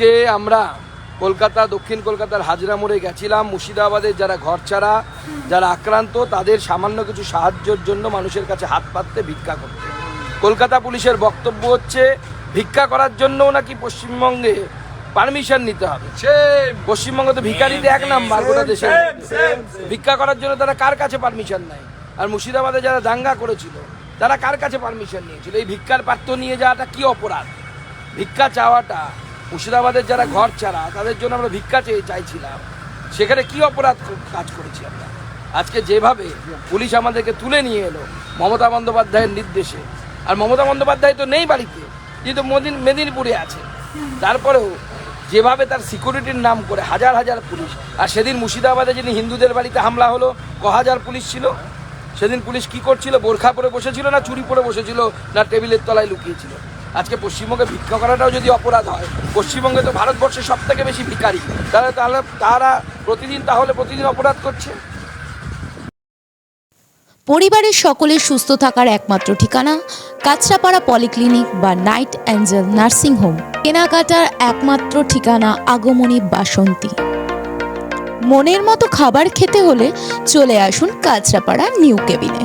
আজকে আমরা কলকাতা দক্ষিণ কলকাতার হাজরা মোড়ে গেছিলাম। মুর্শিদাবাদের যারা ঘর ছাড়া যারা আক্রান্ত তাদের সামান্য কিছু সাহায্যের জন্য মানুষের কাছে হাত পাততে ভিক্ষা করতে। কলকাতা পুলিশের বক্তব্য হচ্ছে ভিক্ষা করার জন্য নাকি পশ্চিমবঙ্গে পারমিশন নিতে হবে? পশ্চিমবঙ্গ তো ভিখারিতে এক নাম্বার গোটা দেশে ভিক্ষা করার জন্য তারা কার কাছে পারমিশন নেয়? আর মুর্শিদাবাদে যারা দাঙ্গা করেছিল তারা কার কাছে পারমিশন নিয়েছিল? এই ভিক্ষার পাত্র নিয়ে যাওয়াটা কি অপরাধ? ভিক্ষা চাওয়াটা মুর্শিদাবাদের যারা ঘর ছাড়া, তাদের জন্য আমরা ভিক্ষা চেয়ে চাইছিলাম। সেখানে কি অপরাধ কাজ করেছি আমরা? আজকে যেভাবে পুলিশ আমাদেরকে তুলে নিয়ে এলো, মমতা বন্দ্যোপাধ্যায়ের নির্দেশে। আর মমতা বন্দ্যোপাধ্যায় তো নেই বাড়িতে কিন্তু মদিন, মেদিনীপুরে আছে তারপরেও যেভাবে তার সিকিউরিটির নাম করে হাজার হাজার পুলিশ, আর সেদিন মুর্শিদাবাদে যিনি হিন্দুদের বাড়িতে হামলা হলো, ক হাজার পুলিশ ছিল? সেদিন পুলিশ কি করছিল? বোরখা পরে বসেছিল না চুরি পরে বসেছিল? না টেবিলের তলায় লুকিয়েছিল? আজকে পশ্চিমবঙ্গে ভিক্ষা করাটাও যদি অপরাধ হয়, পশ্চিমবঙ্গে তো ভারতবর্ষের সব থেকে বেশি ভিখারি, তাহলে তাহলে তারা প্রতিদিন তাহলে প্রতিদিন অপরাধ করছে? পরিবারের সকলের সুস্থ থাকার একমাত্র ঠিকানা কাঁচরাপাড়া পলিক্লিনিক বা নাইট অ্যাঞ্জেল নার্সিং হোম। কেনাকাটার একমাত্র ঠিকানা আগমনী বাসন্তী। মনের মতো খাবার খেতে হলে চলে আসুন কাঁচরাপাড়া নিউ কেবিনে।